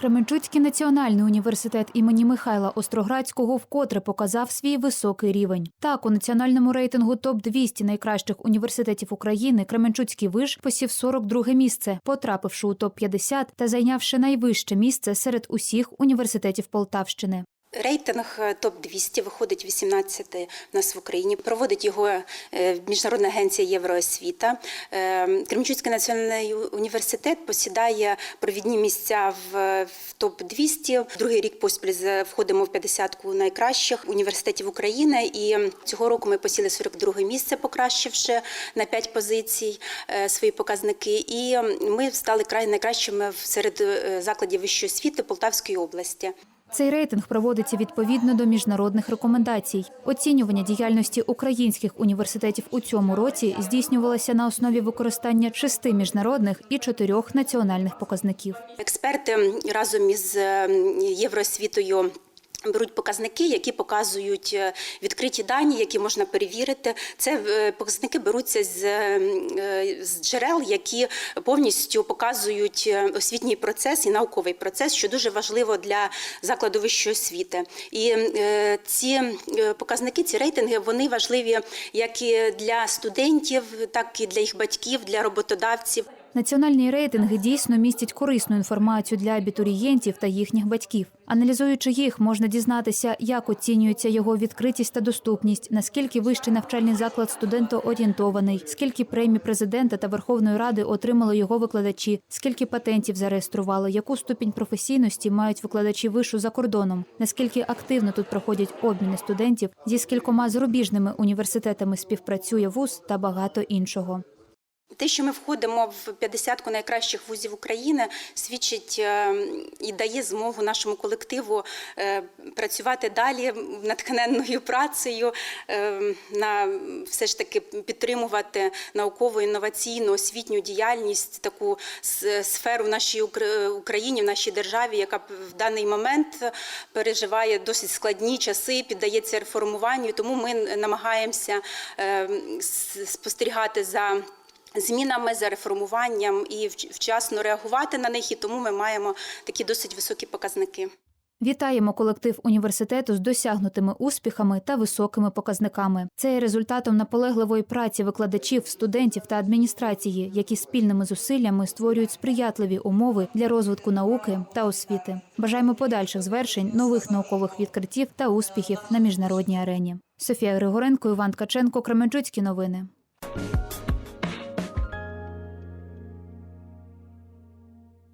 Кременчуцький національний університет імені Михайла Остроградського вкотре показав свій високий рівень. Так, у національному рейтингу топ 200 найкращих університетів України Кременчуцький виш посів 42 місце, потрапивши у топ 50 та зайнявши найвище місце серед усіх університетів Полтавщини. Рейтинг топ 200 виходить 18 в нас в Україні. Проводить його е, міжнародна агенція Євроосвіта. Е, Кременчуцький національний університет посідає провідні місця в, топ 200 Другий рік поспіль входимо в 50-ку найкращих університетів України. І цього року ми посіли 42 місце, покращивши на 5 позицій е, свої показники. І ми стали край найкращими серед е, закладів вищої освіти Полтавської області. Цей рейтинг проводиться відповідно до міжнародних рекомендацій. Оцінювання діяльності українських університетів у цьому році здійснювалося на основі використання шести міжнародних і чотирьох національних показників. Експерти разом із е, Євроосвітою. Беруть показники, які показують е, відкриті дані, які можна перевірити. Це е, показники беруться з, е, з джерел, які повністю показують освітній процес і науковий процес, що дуже важливо для закладу вищої освіти. І ці показники, ці рейтинги, вони важливі як і для студентів, так і для їх батьків, для роботодавців. Національні рейтинги дійсно містять корисну інформацію для абітурієнтів та їхніх батьків. Аналізуючи їх, можна дізнатися, як оцінюється його відкритість та доступність, наскільки вищий навчальний заклад студентоорієнтований, скільки премій президента та Верховної Ради отримали його викладачі, скільки патентів зареєстрували, яку ступінь професійності мають викладачі вишу за кордоном, наскільки активно тут проходять обміни студентів, зі скількома зарубіжними університетами співпрацює вуз та багато іншого. Те, що ми входимо в 50-ку найкращих вузів України, свідчить е, і дає змогу нашому колективу е, працювати далі натхненною працею, е, на все ж таки підтримувати наукову інноваційну освітню діяльність, таку сферу в нашій Україні, в нашій державі, яка в даний момент переживає досить складні часи, піддається реформуванню. Тому ми намагаємося спостерігати за змінами, за реформуванням і вчасно реагувати на них, і тому ми маємо такі досить високі показники. Вітаємо колектив університету з досягнутими успіхами та високими показниками. Це є результатом наполегливої праці викладачів, студентів та адміністрації, які спільними зусиллями створюють сприятливі умови для розвитку науки та освіти. Бажаємо подальших звершень, нових наукових відкриттів та успіхів на міжнародній арені. Софія Григоренко, Іван Ткаченко, Кременчуцькі новини.